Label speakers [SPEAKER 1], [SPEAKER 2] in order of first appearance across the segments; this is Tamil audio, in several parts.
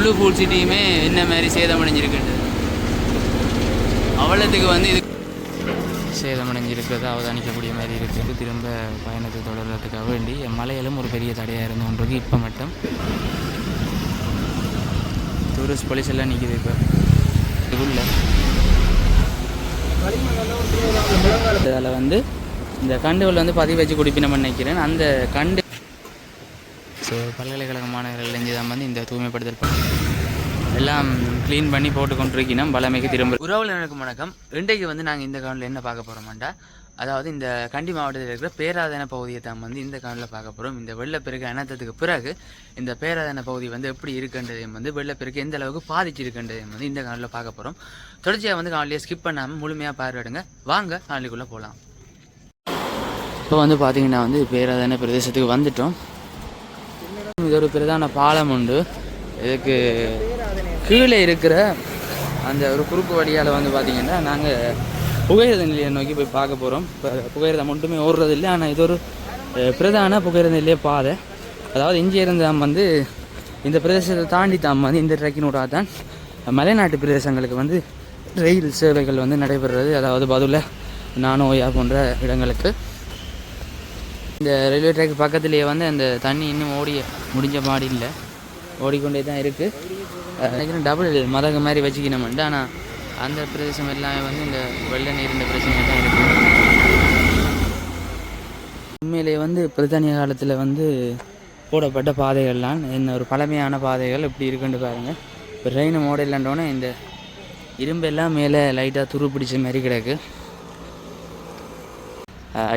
[SPEAKER 1] முழு பூல் சிட்டியுமே என்ன மாதிரி சேதமடைஞ்சிருக்குன்றது. அவ்வளோத்துக்கு வந்து இது சேதமடைஞ்சிருக்கிறத அவதானிக்கக்கூடிய மாதிரி இருக்குது திரும்ப பயணத்தை தொடர்றதுக்காக வேண்டி. மலையிலும் ஒரு பெரிய தடையாக இருந்து ஒன்றுக்கு இப்போ மட்டும். டூரிஸ்ட் போலீஸ் எல்லாம் நிற்கிது இப்போ. இதுக்குள்ள அதில் வந்து இந்த கண்டுகள் வந்து பதிவு வச்சு குடிப்பினோம்னு நினைக்கிறேன். அந்த கண்டு ஸோ பல்கலைக்கழக மாணவர்கள் தான் வந்து இந்த தூய்மைப்படுத்தல் எல்லாம் க்ளீன் பண்ணி போட்டு கொண்டிருக்கணும் பலமைக்கு திரும்ப. உறவுல நடக்கும் வணக்கம். இன்றைக்கு வந்து நாங்கள் இந்த கவுண்டில் என்ன பார்க்க போகிறோம்டா அதாவது இந்த கண்டி மாவட்டத்தில் இருக்கிற பேராதன பகுதியை தான் வந்து இந்த கவுண்டில் பார்க்க போகிறோம் இந்த வெள்ளப்பெருக்கு அனர்த்தத்துக்கு பிறகு இந்த பேராதன பகுதி வந்து எப்படி இருக்குன்றதையும் வந்து வெள்ளப்பெருக்கு எந்த அளவுக்கு பாதிச்சிருக்குன்றதையும் வந்து இந்த கவுண்டில் பார்க்க போகிறோம் தொடர்ச்சியாக வந்து காணொலியை ஸ்கிப் பண்ணாமல் முழுமையாக பார்வையிடுங்க. வாங்க கவுண்டிக்குள்ளே போகலாம் இப்போ வந்து பார்த்தீங்கன்னா வந்து பேராதன பிரதேசத்துக்கு வந்துட்டோம். இது ஒரு பிரதான பாலம் உண்டு. இதுக்கு கீழே இருக்கிற அந்த ஒரு குறுக்கு வழியால் வந்து பார்த்திங்கன்னா நாங்கள் புகையிரத நிலையை நோக்கி போய் பார்க்க போகிறோம் இப்போ புகையிரதம் மட்டுமே ஓடுறது இல்லை ஆனால் இது ஒரு பிரதான புகையிரத நிலைய பாதை. அதாவது இருந்து நாம் வந்து இந்த பிரதேசத்தை தாண்டி தாம் வந்து இந்த ட்ரெக்கினூடாக தான் மலைநாட்டு பிரதேசங்களுக்கு வந்து ரயில் சேவைகள் வந்து நடைபெறுறது. அதாவது பதில் நானோயா போன்ற இடங்களுக்கு. இந்த ரயில்வே ட்ராக் பக்கத்துலேயே வந்து அந்த தண்ணி இன்னும் ஓடி முடிஞ்ச மாடி இல்லை. ஓடிக்கொண்டே தான் இருக்குது டபுள் மதகு மாதிரி வச்சுக்கணும்ட்டு ஆனால் அந்த பிரதேசம் எல்லாமே வந்து இந்த வெள்ள நீர் இந்த பிரச்சனை தான் இருக்குது உண்மையிலேயே வந்து பிரித்தானிய காலத்தில் வந்து போடப்பட்ட பாதைகள்லாம் என்ன ஒரு பழமையான பாதைகள் இப்படி இருக்குன்னு பாருங்கள் இப்போ ரெயின் மோடல்லன்றோன்னே இந்த இரும்பெல்லாம் மேலே லைட்டாக துரு பிடிச்ச மாதிரி கிடக்கு.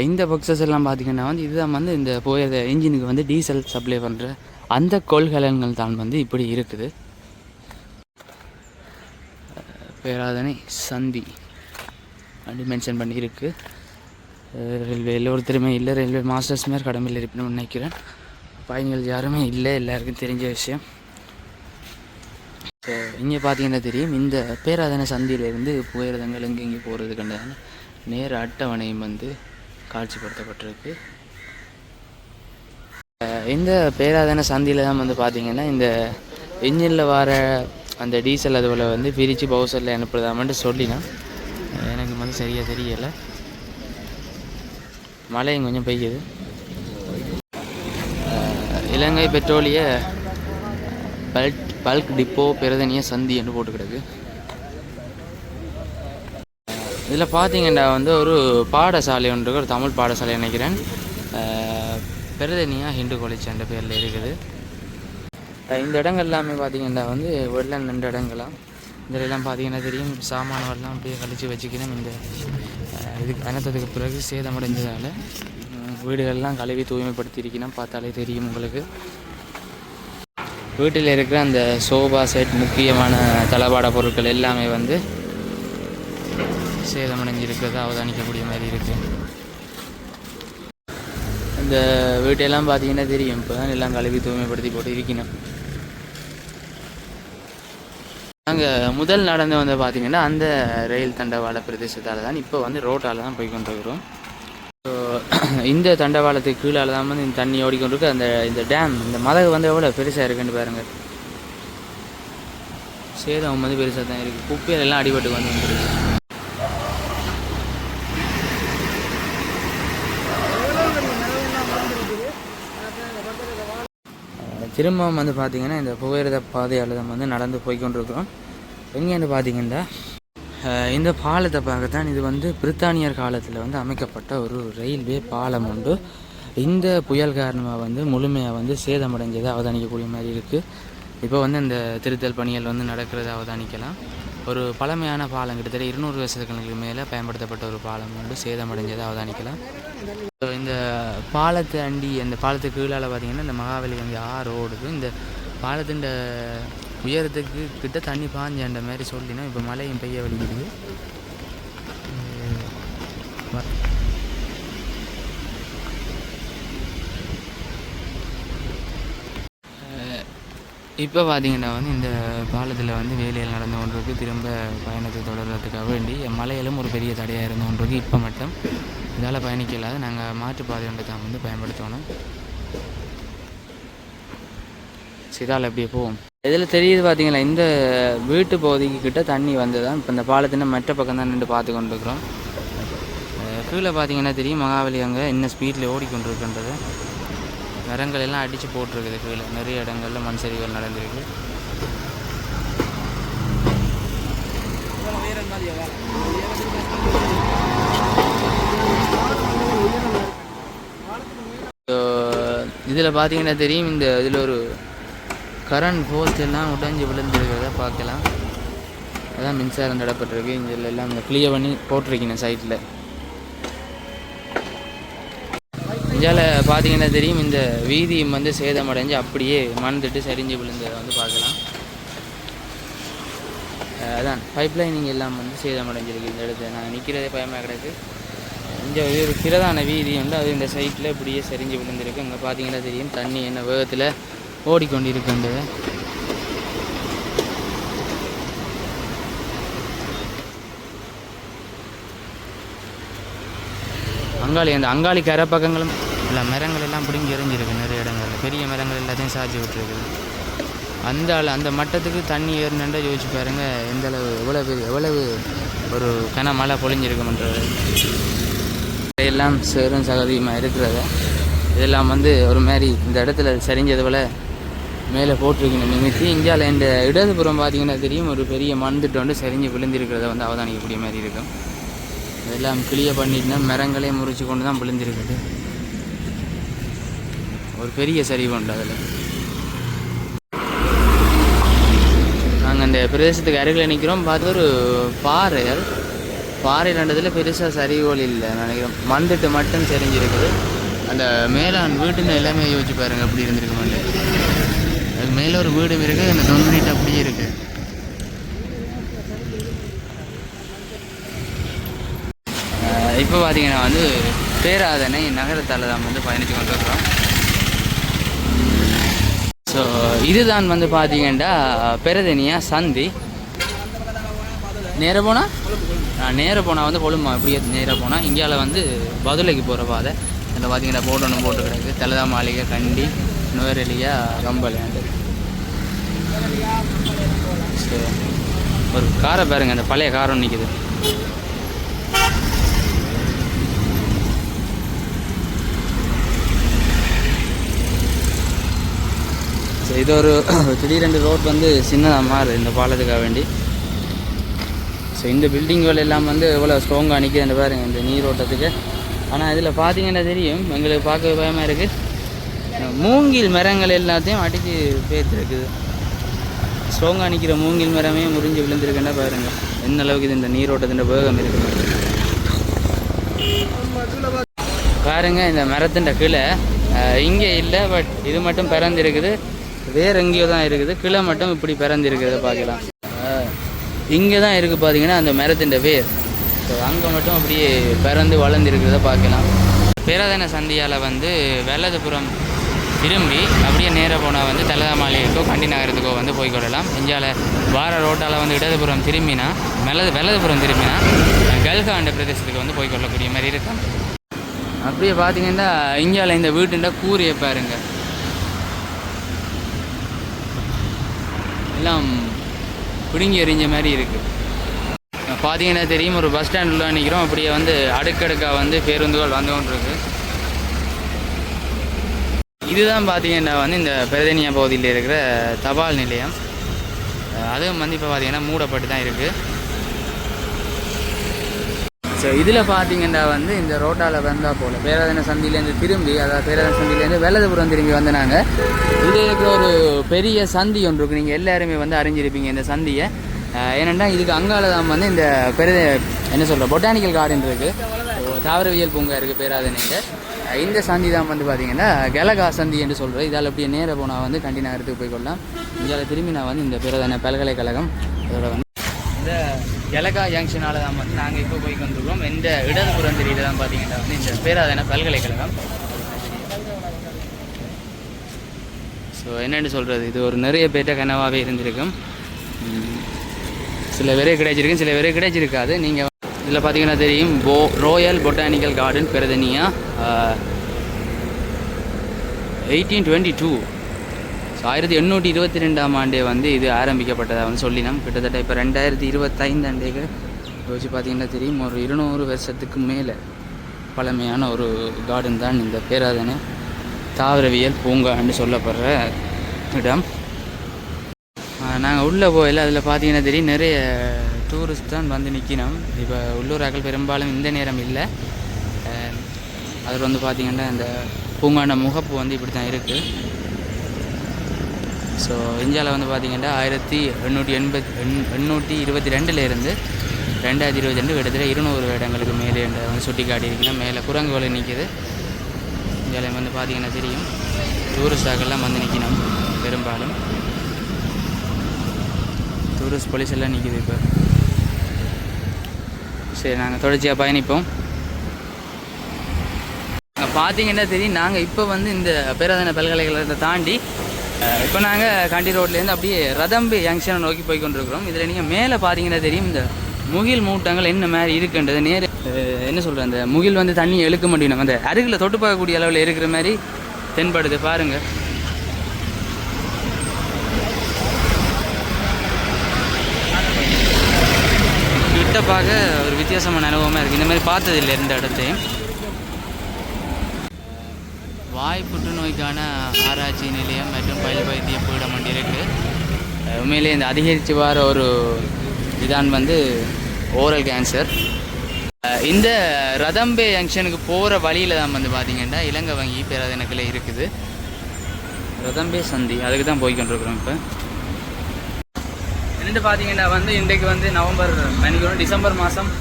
[SPEAKER 1] இந்த பக்ஸஸ் எல்லாம் பார்த்தீங்கன்னா வந்து இதுதான் வந்து இந்த போயிற இன்ஜினுக்கு வந்து டீசல் சப்ளை பண்ணுற அந்த கொள்கலன்கள் தான் வந்து இப்படி இருக்குது. பேராதனை சந்தி அப்படி மென்ஷன் பண்ணியிருக்கு. ரயில்வேயில் ஒருத்தருமே இல்லை ரயில்வே மாஸ்டர்ஸ் மாதிரி கடமையில் இருப்பினும் நினைக்கிறேன். பயணிகள் யாருமே இல்லை எல்லாருக்கும் தெரிஞ்ச விஷயம். ஸோ இங்கே பார்த்தீங்கன்னா தெரியும் இந்த பேராதனை சந்தியிலேருந்து புகையிரதங்கள் எங்கே இங்கே போகிறது கண்டதான நேர அட்டவணையும் வந்து காட்சிப்படுத்தப்பட்டிருக்கு. இந்த பேராதன சந்தியில் தான் வந்து பார்த்தீங்கன்னா இந்த இன்ஜினில் வர அந்த டீசல் அதுபோல் வந்து பிரித்து பவுசரில் அனுப்புறதாமன்ட்டு சொல்லினான் எனக்கு வந்து சரியாக தெரியலை. மழையும் கொஞ்சம் பெய்யுது. இலங்கை பெட்ரோலிய பல்க் பல்க் டிப்போ பிரதனிய சந்தி என்று போட்டு கிடக்கு இதில் பார்த்தீங்கன்னா வந்து ஒரு பாடசாலை ஒன்று இருக்கு, ஒரு தமிழ் பாடசாலை நினைக்கிறேன். பிரதனியா பெருதனியா ஹிந்து காலேஜ் என்ற பேரில் இருக்குது. இந்த இடங்கள் எல்லாமே பார்த்தீங்கன்னா வந்து வெள்ளம் ரெண்டு இடங்களாம் இதிலெல்லாம் பார்த்தீங்கன்னா தெரியும் சாமான்கள்லாம் அப்படியே கழிச்சு வச்சுக்கணும் இந்த இதுக்கு அனர்த்தத்துக்கு பிறகு சேதமடைஞ்சதால் வீடுகள்லாம் கழுவி தூய்மைப்படுத்தி இருக்கணும் பார்த்தாலே தெரியும் உங்களுக்கு. வீட்டில் இருக்கிற அந்த சோபா செட் முக்கியமான தளபாட பொருட்கள் எல்லாமே வந்து சேதமடைஞ்சிருக்கிறத அவதானிக்கக்கூடிய மாதிரி இருக்குது இந்த வீட்டையெல்லாம் பார்த்தீங்கன்னா தெரியும். இப்போ தான் எல்லாம் கழுவி தூய்மைப்படுத்தி போட்டு இருக்கணும். நாங்கள் முதல் நடந்து வந்து பார்த்தீங்கன்னா அந்த ரயில் தண்டவாள பிரதேசத்தால் தான் இப்போ வந்து ரோட்டால் தான் போய் கொண்டிருக்கிறோம். ஸோ இந்த தண்டவாளத்துக்கு கீழால தான் வந்து இந்த தண்ணி ஓடிக்கொண்டிருக்கு. அந்த இந்த டேம் இந்த மதகு வந்து எவ்வளோ பெருசாக இருக்குன்னு பாருங்கள் சேதம் வந்து பெருசாக தான் இருக்குது குப்பையில எல்லாம் அடிபட்டு வந்து வந்துருக்கு திரும்பவும் வந்து பார்த்திங்கன்னா இந்த புகையிரத பாதையால் நம்ம வந்து நடந்து போய்க்கொண்டிருக்கிறோம் எங்கேன்னு பார்த்தீங்கன்னா இந்த பாலத்தை பார்க்கத்தான் இது வந்து பிரித்தானியர் காலத்தில் வந்து அமைக்கப்பட்ட ஒரு ரயில்வே பாலம் உண்டு. இந்த புயல் காரணமாக வந்து முழுமையாக வந்து சேதமடைஞ்சதை அவதானிக்கக்கூடிய மாதிரி இருக்குது இப்போ வந்து இந்த திருத்தல் பணிகள் வந்து நடக்கிறத அவதானிக்கலாம். ஒரு பழமையான பாலம் கிட்டத்தட்ட இருநூறு வருஷத்துக்கு மேலே பயன்படுத்தப்பட்ட ஒரு பாலம் வந்து சேதமடைஞ்சதை அவதானிக்கலாம். இந்த பாலத்தை அண்டி அந்த பாலத்துக்கு கீழால் பார்த்தீங்கன்னா இந்த மகாவலி வந்து ஆறு ஓடுது. இந்த பாலத்தின் உயரத்துக்கு கிட்ட தண்ணி பாஞ்ச மாதிரி சொல்லினா இப்போ மழையும் பெய்ய வலிக்குது இப்போ பார்த்தீங்கன்னா வந்து இந்த பாலத்தில் வந்து வேலையில் நடந்து கொண்டிருக்கு. திரும்ப பயணத்தை தொடர்றதுக்காக வேண்டி. மலையிலும் ஒரு பெரிய தடையாக இருந்து கொண்டிருக்கு. இப்போ மட்டும் இதால் பயணிக்க இல்லாத நாங்கள் மாற்றுப்பாதை ஒன்று தான் வந்து பயன்படுத்தணும். சிதால் அப்படியே போவோம். இதில் தெரியுது பார்த்தீங்களா இந்த வீட்டு பகுதிக்கு கிட்ட தண்ணி வந்து தான் இப்போ இந்த பாலத்தின் மற்ற பக்கம் தான் நின்று பார்த்து கொண்டிருக்கிறோம். அஹ் கீழே பார்த்தீங்கன்னா தெரியும் மகாபலி அங்கே என்ன ஸ்பீடில் ஓடிக்கொண்டிருக்கின்றது. மரங்கள் எல்லாம் அடித்து போட்டிருக்குது கீழே. நிறைய இடங்கள்ல மண் சரிவுகள் நடந்திருக்கு இதில் பார்த்தீங்கன்னா தெரியும் இந்த இதில் ஒரு கரண்ட் போஸ்ட் எல்லாம் உடஞ்சி விழுந்துருக்கிறத பார்க்கலாம். அதான் மின்சாரம் தடப்பட்டிருக்கு. இதில் எல்லாம் இந்த கிளியர் பண்ணி போட்டிருக்கீங்க சைட்டில் இந்தியாவில் பார்த்தீங்கன்னா தெரியும் இந்த வீதியும் வந்து சேதமடைஞ்சு அப்படியே மணந்துட்டு சரிஞ்சு விழுந்ததை வந்து பார்க்கலாம். அதான் பைப் லைனிங் எல்லாம் வந்து சேதமடைஞ்சிருக்கு இந்த இடத்துல. நான் நிற்கிறதே பயமாக கிடக்கு. இங்கே ஒரு பிரதான வீதி உண்டு அது இந்த சைட்டில் இப்படியே சரிஞ்சு விழுந்திருக்கு. அங்கே பார்த்தீங்கன்னா தெரியும் தண்ணி என்ன வேகத்தில் ஓடிக்கொண்டிருக்கின்றது. அங்காளி அந்த அங்காளி கரை பக்கங்களும் இல்லை மரங்கள் எல்லாம் பிடுங்கி எறிஞ்சிருக்கு நிறைய இடங்களில். பெரிய மரங்கள் எல்லாத்தையும் சாய்ச்சி விட்டுருக்குது அந்த அள- அந்த மட்டத்துக்கு தண்ணி ஏறினண்டா யோசிச்சு பாருங்கள் எந்த அளவு எவ்வளவு பெரிய எவ்வளவு ஒரு கன மழை பொழிஞ்சிருக்கும்ன்றது. எல்லாம் சேரும் சகதியுமாக இருக்கிறத. இதெல்லாம் வந்து ஒரு மாதிரி இந்த இடத்துல சரிஞ்சது போல் மேலே போட்டிருக்கீங்க நிமித்தி இந்தியாவில் இந்த இடதுபுறம் பார்த்தீங்கன்னா தெரியும் ஒரு பெரிய மண் வந்து சரிஞ்சு விழுந்திருக்கிறத வந்து அவதானிக்கக்கூடிய மாதிரி இருக்கும். இதெல்லாம் கிளியர் பண்ணிட்டுனா மரங்களே முறிச்சு கொண்டு தான் விழுந்திருக்குது. ஒரு பெரிய சரிவு உண்டு அதில். நாங்கள் அந்த பிரதேசத்துக்கு அருகில் நிற்கிறோம். பார்த்து ஒரு பாறைகள். பாறை ரெண்டதில் பெருசாக சரிவுகள் இல்லை நினைக்கிறோம் மண்திட்டு மட்டும் செறிஞ்சிருக்குது. அந்த மேலான் வீட்டுன்னு எல்லாமே யோசிச்சு பாருங்க அப்படி இருந்திருக்கு மண்டு அதுக்கு மேலே ஒரு வீடும் இருக்குது அந்த டொமினிட் அப்படியே இருக்குது. இப்போ பார்த்தீங்கன்னா வந்து பேராதனை நகரத்தால் தான் வந்து பயணித்து கொண்டு வரோம் ஸோ இதுதான் வந்து பார்த்தீங்கன்னா பெருதனியா சந்தி. நேராக போனால் நேராக போனால் வந்து கொழும்பா. இப்படியே நேராக போனால் இந்தியாவில் வந்து பதிலைக்கு போகிற பாதை. இதில் பார்த்தீங்கன்னா போட்டு ஒன்று போட்டு கிடக்கு. தலதா மாளிகை கண்டி நுவரெலியா கம்பலாண்டு ஸோ ஒரு காரை பாருங்கள் அந்த பழைய காரம் நிற்கிது இது ஒரு திடீரெண்டு ரோட் வந்து சின்னதாக மாறு இந்த பாலத்துக்காக வேண்டி. ஸோ இந்த பில்டிங்குகள் எல்லாம் வந்து எவ்வளோ ஸ்ட்ராங்காக நிற்குதுன்னு பாருங்க இந்த நீரோட்டத்துக்கு ஆனால் இதில் பார்த்தீங்கன்னா தெரியும் எங்களுக்கு பார்க்க பயமாக இருக்குது மூங்கில் மரங்கள் எல்லாத்தையும் அடித்து பேத்துருக்குது ஸ்ட்ராங்காக நிற்கிற மூங்கில் மரமே முறிஞ்சு விழுந்திருக்குன்னா பாருங்க எந்த அளவுக்கு இது இந்த நீரோட்டத்தின் வேகம் இருக்குது பாருங்க இந்த மரத்தின் கீழே இங்கே இல்லை பட் இது மட்டும் பிறந்திருக்குது வேற எங்கேயோ தான் இருக்குது. கிளை மட்டும் இப்படி பிறந்து இருக்கிறத பார்க்கலாம். இங்கே தான் இருக்குது பார்த்தீங்கன்னா அந்த மரத்தின் வேர். ஸோ அங்கே மட்டும் அப்படியே பிறந்து வளர்ந்து இருக்கிறத பார்க்கலாம். பேராதன சந்தியால் வந்து வெள்ளதுபுரம் திரும்பி அப்படியே நேராக போனால் வந்து தலதமாளிகைக்கோ கண்டி நகரத்துக்கோ வந்து போய்க்கொள்ளலாம் இந்தியாவில் வார ரோட்டால் வந்து இடதுபுறம் திரும்பினா மெலது வெள்ளதுபுரம் திரும்பினா கல்காண்ட பிரதேசத்துக்கு வந்து போய்க்கொள்ளக்கூடிய மாதிரி இருக்கும். அப்படியே பார்த்தீங்கன்னா இந்தியாவில் இந்த வீட்டுண்ட கூறிய பாருங்கள் எல்லாம் பிடுங்கி எறிஞ்ச மாதிரி இருக்கு. பார்த்தீங்கன்னா தெரியும் ஒரு பஸ் ஸ்டாண்டில் நிற்கிறோம் அப்படியே வந்து அடுக்கடுக்காக வந்து பேருந்துகள் வந்து கொண்டிருக்கு. இதுதான் பார்த்தீங்கன்னா வந்து இந்த பிரதனியா பகுதியில் இருக்கிற தபால் நிலையம். அதுவும் வந்து இப்போ பார்த்தீங்கன்னா மூடப்பட்டு தான் இருக்குது ஸோ இதில் பார்த்தீங்கன்னா வந்து இந்த ரோட்டால் வந்தால் போல். பேராதன சந்திலேருந்து திரும்பி அதாவது பேராதன சந்திலேருந்து வெள்ளதபுரம் திரும்பி வந்து நாங்கள் இருக்கிற ஒரு பெரிய சந்தி ஒன்று இருக்குது நீங்கள் எல்லாருமே வந்து அறிஞ்சிருப்பீங்க இந்த சந்தியை. அஹ் ஏனெண்டா இதுக்கு அங்கால தான் வந்து இந்த பெரிய என்ன சொல்கிற பொட்டானிக்கல் கார்டன் இருக்குது தாவரவியல் பூங்கா இருக்குது பேராதனையில் இந்த சந்தி தான் வந்து பார்த்தீங்கன்னா கெலகா சந்தி என்று சொல்கிறேன் இதால் அப்படியே நேராக போனால் வந்து கண்டி நகரத்துக்கு போய் கொள்ளலாம். திரும்பி நான் வந்து இந்த பேராதன பல்கலைக்கழகம் அதோட வந்து இந்த எலகா ஜங்ஷனால தான் வந்து நாங்கள் இப்போ போய் வந்துருக்கோம் இந்த இடதுபுறம் தெரியல தான் பார்த்தீங்கன்னா வந்து இந்த பேராதன பல்கலைக்கழகம். ஸோ என்னென்னு சொல்கிறது இது ஒரு நிறைய பேர்ட்ட கனவாகவே இருந்திருக்கும். சில பேரே கிடைச்சிருக்கும் சில பேரே கிடைச்சிருக்காது. நீங்கள் இதில் பார்த்தீங்கன்னா தெரியும் போ royal botanical garden Peradeniya eighteen twenty two ஆயிரத்தி எண்ணூற்றி இருபத்தி ரெண்டாம் ஆண்டே வந்து இது ஆரம்பிக்கப்பட்டதாக வந்து சொல்லினோம் கிட்டத்தட்ட இப்போ ரெண்டாயிரத்தி இருபத்தைந்து ஆண்டேக்கு யோசிச்சு பார்த்தீங்கன்னா தெரியும். ஒரு இருநூறு வருஷத்துக்கு மேலே பழமையான ஒரு கார்டன் தான் இந்த பேராதனை தாவரவியல் பூங்கான்னு சொல்லப்படுற இடம். நாங்கள் உள்ளே போயில் அதில் பார்த்தீங்கன்னா தெரியும் நிறைய டூரிஸ்ட் தான் வந்து நிற்கணும் இப்போ உள்ளூராக்கள் பெரும்பாலும் இந்த நேரம் இல்லை. அதில் வந்து பார்த்திங்கன்னா இந்த பூங்கான முகப்பு வந்து இப்படி தான் இருக்குது ஸோ இந்தியாவில் வந்து பார்த்திங்கன்னா ஆயிரத்தி எண்ணூற்றி எண்பத் எண் எண்ணூற்றி இருபத்தி ரெண்டுலேருந்து ரெண்டாயிரத்தி இருபத்தி ரெண்டு கிட்டத்தட்ட இருநூறு இடங்களுக்கு மேலே வந்து சுட்டி காட்டியிருக்கீங்கன்னா மேலே குரங்கு வலை நிற்கிது இந்தியாவில் வந்து பார்த்தீங்கன்னா தெரியும். டூரிஸ்டாக்கெல்லாம் வந்து நிற்கணும் பெரும்பாலும். டூரிஸ்ட் போலீஸ் எல்லாம் நிற்கிது இப்போ. சரி நாங்கள் தொடர்ச்சியாக பயணிப்போம். பார்த்தீங்கன்னா தெரியும் நாங்கள் இப்போ வந்து இந்த பேராதன பல்கலைக்கழகத்தை தாண்டி இப்போ நாங்கள் கண்டி ரோட்லேருந்து அப்படியே ரதம்பு ஜங்ஷனை நோக்கி போய் கொண்டிருக்கிறோம் இதில் நீங்கள் மேலே பார்த்தீங்கன்னா தெரியும் இந்த முகில் மூட்டங்கள் என்ன மாதிரி இருக்குன்றது நேர் என்ன சொல்கிறேன் அந்த முகில் வந்து தண்ணி எழுக்க முடியும் அந்த அருகில் தொட்டு பார்க்கக்கூடிய அளவில் இருக்கிற மாதிரி தென்படுது பாருங்கள் கிட்ட பார்க்க ஒரு வித்தியாசமான அனுபவமாக இருக்குது இந்த மாதிரி பார்த்ததில்லை எந்த இடத்தையும். வாய் புற்றுநோய்க்கான ஆராய்ச்சி நிலையம் மற்றும் பயில் வைத்திய பீடம் ஒன்று இருக்குது உண்மையிலே இந்த அதிகரித்து வர ஒரு இதான் வந்து ஓரல் கேன்சர். இந்த ரதம்பே ஜங்ஷனுக்கு போகிற வழியில் தான் வந்து பார்த்தீங்கன்னா இலங்கை வங்கி பேரதனக்கில் இருக்குது. ரதம்பே சந்தி அதுக்கு தான் போய்க்கொண்டிருக்கிறோம் இப்போ. என்னட்டு பார்த்தீங்கன்னா வந்து இன்றைக்கு வந்து நவம்பர் மணிக்கு டிசம்பர் மாதம்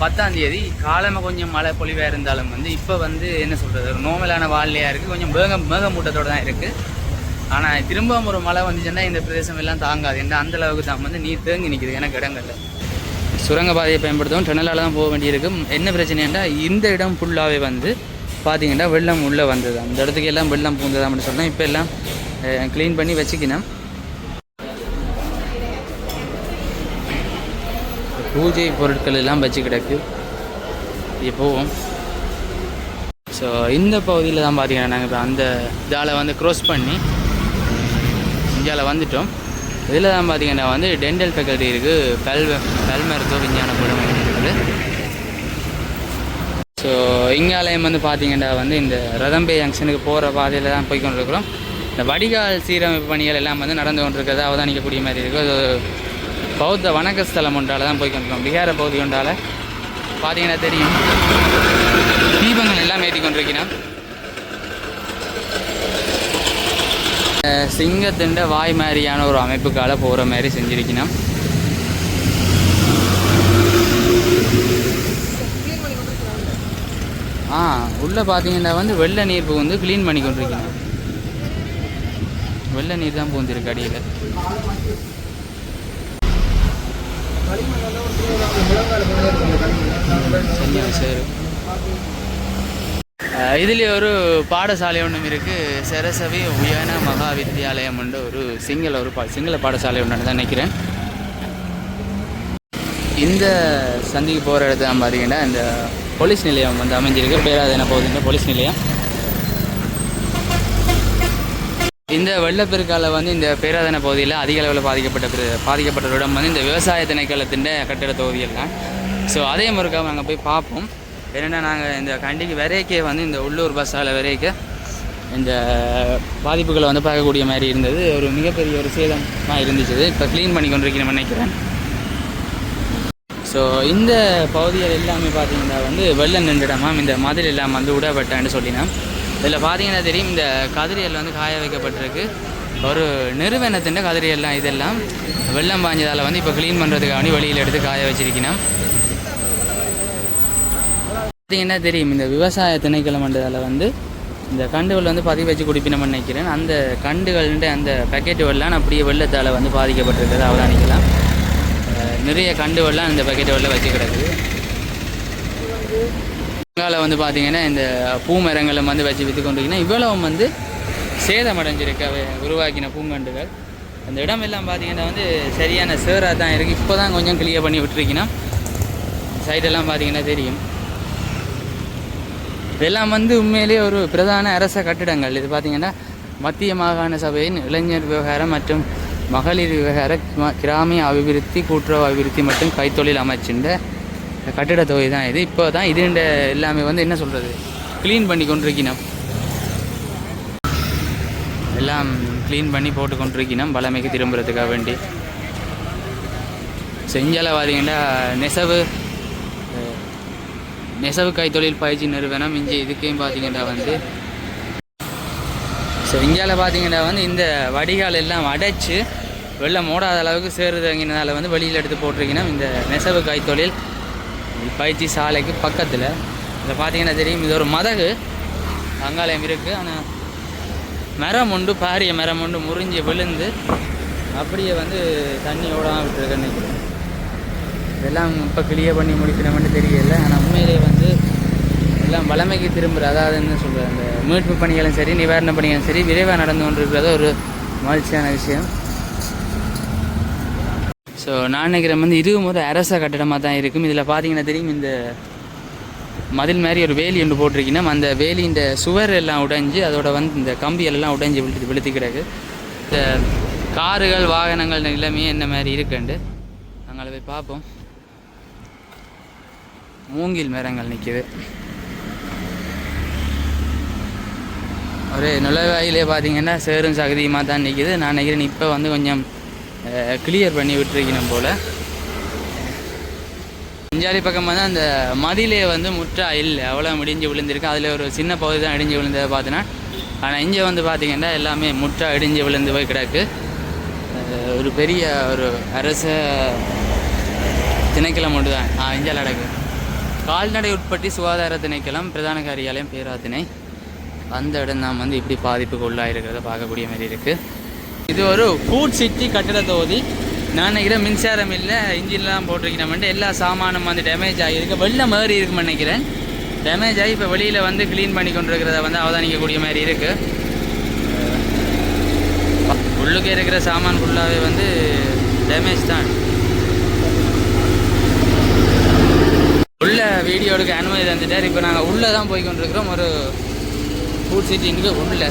[SPEAKER 1] பத்தாம் தேதி காலமாக கொஞ்சம் மழை பொழிவாக இருந்தாலும் வந்து இப்போ வந்து என்ன சொல்கிறது ஒரு நோமலான வானிலையாக இருக்குது கொஞ்சம் மேக மேகமூட்டத்தோடு தான் இருக்குது ஆனால் திரும்பவும் ஒரு மழை வந்துச்சுன்னா இந்த பிரதேசம் எல்லாம் தாங்காது. ஏன்னா அந்த அளவுக்கு தான் வந்து நீர் தேங்கி நிற்கிது எனக்கு இடங்கள்ல சுரங்க பாதையை பயன்படுத்தவும் டனலால் தான் போக வேண்டியிருக்கு. என்ன பிரச்சனைன்னா இந்த இடம் ஃபுல்லாகவே வந்து பார்த்தீங்கன்னா வெள்ளம் உள்ளே வந்தது. அந்த இடத்துக்கு எல்லாம் வெள்ளம் பூந்தது அப்படின்னு சொன்னால் இப்போ எல்லாம் க்ளீன் பண்ணி வச்சுக்கணும் பூஜை பொருட்கள் எல்லாம் வச்சு கிடக்கு. இப்போவும் ஸோ இந்த பகுதியில் தான் பார்த்தீங்கன்னா நாங்கள் இப்போ அந்த இதால் வந்து க்ரோஸ் பண்ணி இந்தியாவில் வந்துட்டோம். இதில் தான் பார்த்தீங்கன்னா வந்து டென்டல் ஃபேக்கல்ட்டி இருக்குது பல் பல் மருத்துவ விஞ்ஞான கூடம் இருக்குது ஸோ இங்காலயம் வந்து பார்த்தீங்கன்னா வந்து இந்த ரதம்பே ஜங்ஷனுக்கு போகிற பாதையில் தான் போய் கொண்டிருக்கிறோம். இந்த வடிகால் சீரமைப்பு பணிகள் எல்லாம் வந்து நடந்து கொண்டிருக்கிறத அவதானிக்கக்கூடிய மாதிரி இருக்குது பௌத்த வணக்க ஸ்தலம் ஒன்றால் தான் போய் கொண்டிருக்கோம். பிகார பகுதி ஒன்றால். பார்த்தீங்கன்னா தெரியும். தீபங்கள் எல்லாம் ஏற்றி கொண்டிருக்கிறோம் சிங்கத்திண்ட வாய் மாதிரியான ஒரு அமைப்புக்கால போகிற மாதிரி செஞ்சிருக்கணும் ஆ உள்ளே பார்த்தீங்கன்னா வந்து வெள்ளை நீர் வந்து க்ளீன் பண்ணி கொண்டிருக்கணும் வெள்ளை நீர் தான் பூந்திருக்கு அடியில். சரி இதுலேயே ஒரு பாடசாலை ஒன்றும் இருக்குது சரசவி உயன மகா வித்தியாலயம் உண்டு ஒரு சிங்கள ஒரு பா சிங்கள பாடசாலை ஒன்று தான் நினைக்கிறேன். இந்த சந்திக்கு போகிற இடத்துல பார்த்தீங்கன்னா இந்த போலீஸ் நிலையம் வந்து அமைஞ்சிருக்கு. பேராதன போகுதுன்னா போலீஸ் நிலையம். இந்த வெள்ளப்பெருக்கால வந்து இந்த பேராதன பகுதியில் அதிக அளவில் பாதிக்கப்பட்ட பாதிக்கப்பட்ட இடம் வந்து இந்த விவசாய திணைக்களத்தின் கட்டிட தொகுதியில் தான். ஸோ அதே முறைக்காக நாங்கள் போய் பார்ப்போம். ஏன்னா நாங்கள் இந்த கண்டிக்கு விரைக்கே வந்து இந்த உள்ளூர் பஸ்ஸால் விரைக்க இந்த பாதிப்புகளை வந்து பார்க்கக்கூடிய மாதிரி இருந்தது. ஒரு மிகப்பெரிய ஒரு சேதமாக இருந்துச்சு. இப்போ க்ளீன் பண்ணி கொண்டிருக்கணும்னு நினைக்கிறேன். ஸோ இந்த பகுதிகள் எல்லாமே பார்த்தீங்கன்னா வந்து வெள்ளம் நின்றுடமா? இந்த மதில் எல்லாம் வந்து உடப்பட்டான்னு சொல்லினேன். இதில் பார்த்தீங்கன்னா தெரியும் இந்த கதிரியல் வந்து காய வைக்கப்பட்டிருக்கு. ஒரு நிறுவனத்தின் கதிரியெல்லாம் இதெல்லாம் வெள்ளம் பாஞ்சதால் வந்து இப்போ க்ளீன் பண்ணுறதுக்காக வெளியில் எடுத்து காய வச்சிருக்கணும். பார்த்தீங்கன்னா தெரியும் இந்த விவசாய திணைக்களம் பண்ணுறதால வந்து இந்த கண்டுகள் வந்து பதிவு வச்சு குடிப்பினோம்னு நினைக்கிறேன். அந்த கண்டுகள்ன்ற அந்த பேக்கெட்டுகள்லாம் அப்படியே வெள்ளத்தால் வந்து பாதிக்கப்பட்டிருக்கிறது அவதானிக்கலாம். நிறைய கண்டுகள்லாம் இந்த பேக்கெட்டுகளில் வச்சு கிடக்குது. அங்கால வந்து பார்த்தீங்கன்னா இந்த பூ மரங்களை வந்து வச்சு விற்று கொண்டிருக்கீங்கன்னா இவ்வளவும் வந்து சேதமடைஞ்சிருக்க உருவாக்கின பூங்கண்டுகள் அந்த இடம் எல்லாம் பார்த்தீங்கன்னா வந்து சரியான சேராக தான் இருக்குது இப்போ தான் கொஞ்சம் கிளியர் பண்ணி விட்டுருக்கீங்கன்னா சைடெல்லாம் பார்த்தீங்கன்னா தெரியும். இதெல்லாம் வந்து உண்மையிலேயே ஒரு பிரதான அரச கட்டிடங்கள். இது பார்த்திங்கன்னா மத்திய மாகாண சபையின் இளைஞர் விவகாரம் மற்றும் மகளிர் விவகார கிராமிய அபிவிருத்தி கூட்டுறவு அபிவிருத்தி மற்றும் கைத்தொழில் அமைச்சின்ற கட்டிட தொகை தான் இது. இப்போ தான் இதுண்ட எல்லாமே வந்து என்ன சொல்கிறது க்ளீன் பண்ணி கொண்டிருக்கணும் எல்லாம் க்ளீன் பண்ணி போட்டு கொண்டிருக்கணும் பலமைக்கு திரும்புறதுக்காக வேண்டி. செஞ்சால பார்த்தீங்கன்னா நெசவு நெசவு கைத்தொழில் பயிற்சி நிறுவனம் இங்கே இதுக்கையும் பார்த்தீங்கன்னா வந்து. செஞ்சால பார்த்தீங்கன்னா வந்து இந்த வடிகால் எல்லாம் அடைச்சி வெள்ளம் மூடாத அளவுக்கு சேருதுங்கினால வந்து வெளியில் எடுத்து போட்டிருக்கீங்கன்னா இந்த நெசவு கைத்தொழில் பயிற்சி சாலைக்கு பக்கத்தில். இதில் பார்த்தீங்கன்னா தெரியும் இது ஒரு மதகு. அங்காலயம் இருக்குது ஆனால் மரம் உண்டு பாரிய மரம் உண்டு முறிஞ்சு விழுந்து அப்படியே வந்து தண்ணி ஓடாமல் விட்டுருக்கு நினைக்கிறேன் இதெல்லாம் இப்போ கிளியர் பண்ணி முடிக்கணும்னு தெரியல. ஆனால் உண்மையிலே வந்து எல்லாம் வளமைக்கு திரும்புகிற அதாவது என்ன சொல்கிறது அந்த மீட்பு பணிகளும் சரி நிவாரண பணிகளும் சரி விரைவாக நடந்து கொண்டிருக்கிறது ஒரு மகிழ்ச்சியான விஷயம். ஸோ நான் நினைக்கிறேன் வந்து இதுவும் ஒரு அரச கட்டடமாக தான் இருக்கும். இதில் பார்த்தீங்கன்னா தெரியும் இந்த மதில் மாதிரி ஒரு வேலி ஒன்று போட்டிருக்கீங்கன்னா அந்த வேலியின் சுவர் எல்லாம் உடைஞ்சு அதோட வந்து இந்த கம்பியெல்லாம் உடைஞ்சு விழுத்து விழுத்து கிடக்கு இந்த காருகள் வாகனங்கள் நிலைமையே என்ன மாதிரி இருக்குண்டு? நாங்கள் போய் பார்ப்போம். மூங்கில் மரங்கள் நிற்கிது ஒரு நுழைவாயிலே பார்த்தீங்கன்னா சேரும் சகதியுமாக தான் நிற்கிது நான் நினைக்கிறேன் இப்போ வந்து கொஞ்சம் கிளியர் பண்ணி விட்டுருக்கணும் போல். அஞ்சாலி பக்கம் வந்து அந்த மதிலே வந்து முற்றா இல்லை அவ்வளோ முடிஞ்சு விழுந்திருக்கு. அதில் ஒரு சின்ன பகுதி தான் இடிஞ்சு விழுந்ததை பார்த்தோன்னா ஆனால் இங்கே வந்து பார்த்திங்கன்னா எல்லாமே முற்றா இடிஞ்சு விழுந்து போய் கிடக்கு. ஒரு பெரிய ஒரு அரச திணைக்களம் ஒன்று தான். இஞ்சால் அடக்கு கால்நடை உட்பட்டி சுகாதார திணைக்களம் பிரதான காரியாலயம் பேராத்திணை. அந்த இடம் தான் வந்து இப்படி பாதிப்புக்கு உள்ளாயிருக்கிறத பார்க்கக்கூடிய மாதிரி இருக்குது இது ஒரு ஃபுட் சிட்டி கட்டிட தொகுதி. நான் நினைக்கிறேன் மின்சாரம் இல்லை இன்ஜின்லாம் போட்டிருக்கிறோம்ட்டு எல்லா சாமானும் வந்து டேமேஜ் ஆகியிருக்கு. வெள்ளம் மாதிரி இருக்குன்னு நினைக்கிறேன். டேமேஜ் ஆகி இப்போ வெளியில் வந்து க்ளீன் பண்ணி கொண்டிருக்கிறத வந்து அவதானிக்கக்கூடிய மாதிரி இருக்குது உள்ளுக்கு இருக்கிற சாமான் ஃபுல்லாகவே வந்து டேமேஜ் தான். உள்ள வீடியோ எடுக்க அனுமதி தந்துட்டார். இப்போ நாங்கள் உள்ளே தான் போய் கொண்டிருக்கிறோம். ஒரு ஃபுட் சிட்டிங்கு உள்ள.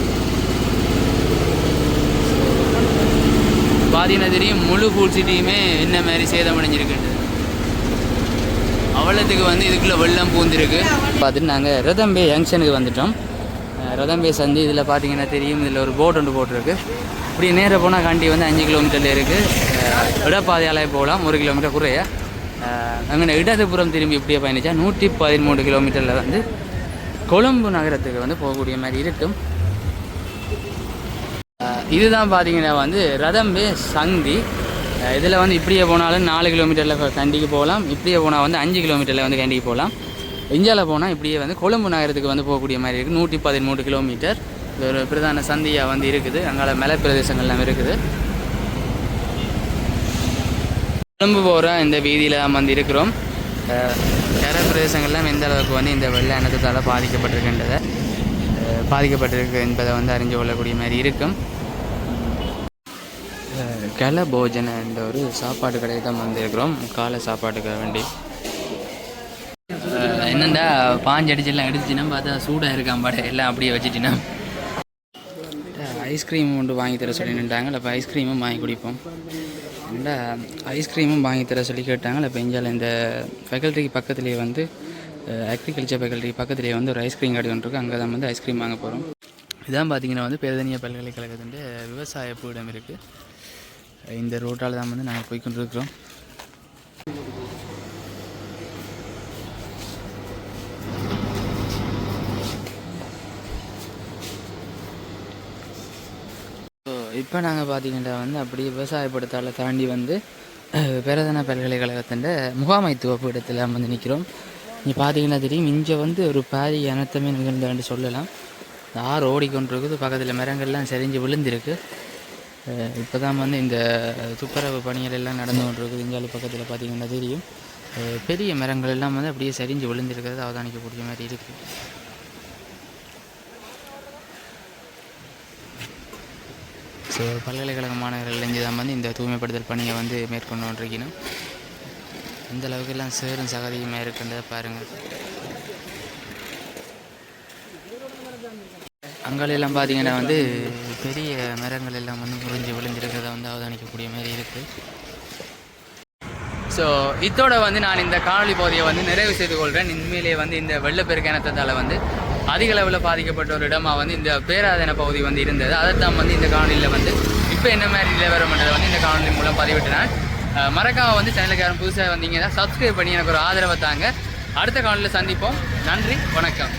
[SPEAKER 1] பார்த்தீங்கன்னா தெரியும் முழு ஃபுல் சிட்டியுமே என்ன மாதிரி சேதமடைஞ்சிருக்குன்றது அவ்வளோத்துக்கு வந்து இதுக்குள்ளே வெள்ளம் பூந்திருக்கு. பார்த்துட்டு நாங்கள் ரதம்பே ஜங்ஷனுக்கு வந்துட்டோம். ரதம்பே சந்தி இதில் பார்த்தீங்கன்னா தெரியும். இதில் ஒரு போட் ஒன்று போட்டிருக்கு. இப்படி நேராக போனால் காண்டி வந்து அஞ்சு கிலோமீட்டரில் இருக்குது இடப்பாதையாலே போகலாம். ஒரு கிலோமீட்டர் குறைய. அங்கே இடதுபுறம் திரும்பி இப்படியே பயணிச்சா நூற்றி பதிமூணு கிலோமீட்டரில் வந்து கொழும்பு நகரத்துக்கு வந்து போகக்கூடிய மாதிரி இருக்கும். இதுதான் பார்த்தீங்கன்னா வந்து ரதம்பே சந்தி. இதில் வந்து இப்படியே போனாலும் நாலு கிலோமீட்டரில் கண்டிக்கு போகலாம். இப்படியே போனால் வந்து அஞ்சு கிலோமீட்டரில் வந்து கண்டிக்கு போகலாம். இந்தியாவில் போனால் இப்படியே வந்து கொழும்பு நகரத்துக்கு வந்து போகக்கூடிய மாதிரி இருக்குது நூற்றி பதிமூணு கிலோமீட்டர் இது ஒரு பிரதான சந்தியாக வந்து இருக்குது. அங்கால மலை பிரதேசங்கள்லாம் இருக்குது. கொழும்பு போகிற இந்த வீதியில் வந்து இருக்கிறோம். கர பிரதேசங்கள்லாம் எந்த அளவுக்கு வந்து இந்த வெள்ள இனத்தால் பாதிக்கப்பட்டிருக்கின்றதை பாதிக்கப்பட்டிருக்கு என்பதை வந்து அறிஞ்சு கொள்ளக்கூடிய மாதிரி இருக்கும். கல போஜன என்ற ஒரு சாப்பாடு கடையை தான் வந்திருக்கிறோம். காலை சாப்பாட்டுக்க வேண்டி. என்னண்டா பாஞ்சு அடிச்செல்லாம் எடுத்துச்சுன்னா பார்த்தா சூடாக இருக்கான் பாட. எல்லாம் அப்படியே வச்சுட்டினா ஐஸ்கிரீம் ஒன்று வாங்கி தர சொல்லி நின்றாங்க அப்போ ஐஸ்கிரீமும் வாங்கி குடிப்போம். ஏண்டா ஐஸ்கிரீமும் வாங்கி தர சொல்லி கேட்டாங்க. இப்போ இந்தியாவில் இந்த ஃபெக்கல்ட்டிக்கு பக்கத்துலேயே வந்து அக்ரிகல்ச்சர் ஃபெக்கல்ட்டி பக்கத்துலேயே வந்து ஒரு ஐஸ்கிரீம் கடை ஒன்று இருக்குது அங்கே தான் வந்து ஐஸ்கிரீம் வாங்க போகிறோம் இதான் பார்த்தீங்கன்னா வந்து பேரதனிய பல்கலைக்கழகத்தின் விவசாய பீடம் இருக்குது இந்த ரோட்டால் தான் வந்து நாங்கள் போய் கொண்டிருக்கிறோம். ஸோ இப்போ நாங்கள் பார்த்தீங்கன்னா வந்து அப்படியே விவசாயப்படுத்தால தாண்டி வந்து அஹ், பிரதன பல்கலைக்கழகத்தின் முகாமைத்துவ பீடத்தில் வந்து நிற்கிறோம் நீ பார்த்தீங்கன்னா தெரியும் இங்கே வந்து ஒரு பாதி இனத்தமே நிகழ்ந்தான்னு சொல்லலாம். ஆறு ஓடிக்கொண்டிருக்குது பக்கத்தில் மரங்கள்லாம் சரிஞ்சு விழுந்திருக்கு. இப்போ தான் வந்து இந்த துப்புரவு பணிகள் எல்லாம் நடந்து கொண்டிருக்குது. இங்காலி பக்கத்தில் பார்த்தீங்கன்னா தெரியும். பெரிய மரங்கள் எல்லாம் வந்து அப்படியே சரிஞ்சு விழுந்திருக்கிறது அவதானிக்கக்கூடிய மாதிரி இருக்குது ஸோ பல்கலைக்கழக மாணவர்கள் இருந்து தான் வந்து இந்த தூய்மைப்படுத்தல் பணியை வந்து மேற்கொண்டு கொண்டிருக்கணும். இந்த அளவுக்கு எல்லாம் சேரும் சகதியுமே இருக்குன்றதை பாருங்கள் அங்காலெல்லாம் பார்த்தீங்கன்னா வந்து பெரிய மரங்கள் எல்லாம் வந்து முறிஞ்சு விழுந்திருக்கிறத வந்து அவதானிக்கக்கூடிய மாதிரி இருக்குது ஸோ இதோட வந்து நான் இந்த காணொலி பகுதியை வந்து நிறைவு செய்து கொள்கிறேன் உண்மையிலேயே வந்து இந்த வெள்ளப்பெருக்கு இனத்தால் வந்து அதிக அளவில் பாதிக்கப்பட்ட ஒரு இடமாக வந்து இந்த பேராதன பகுதி வந்து இருந்தது. அதைத்தான் வந்து இந்த காணொலியில் வந்து இப்போ என்ன மாதிரி நிலவரம்ன்றதை வந்து இந்த காணொலி மூலம் பதிவிட்டுறேன். மறக்காம வந்து சேனலுக்கு யாரும் புதுசாக வந்தீங்கன்னா சப்ஸ்கிரைப் பண்ணி எனக்கு ஒரு ஆதரவை தாங்க. அடுத்த காணொலியில் சந்திப்போம். நன்றி வணக்கம்.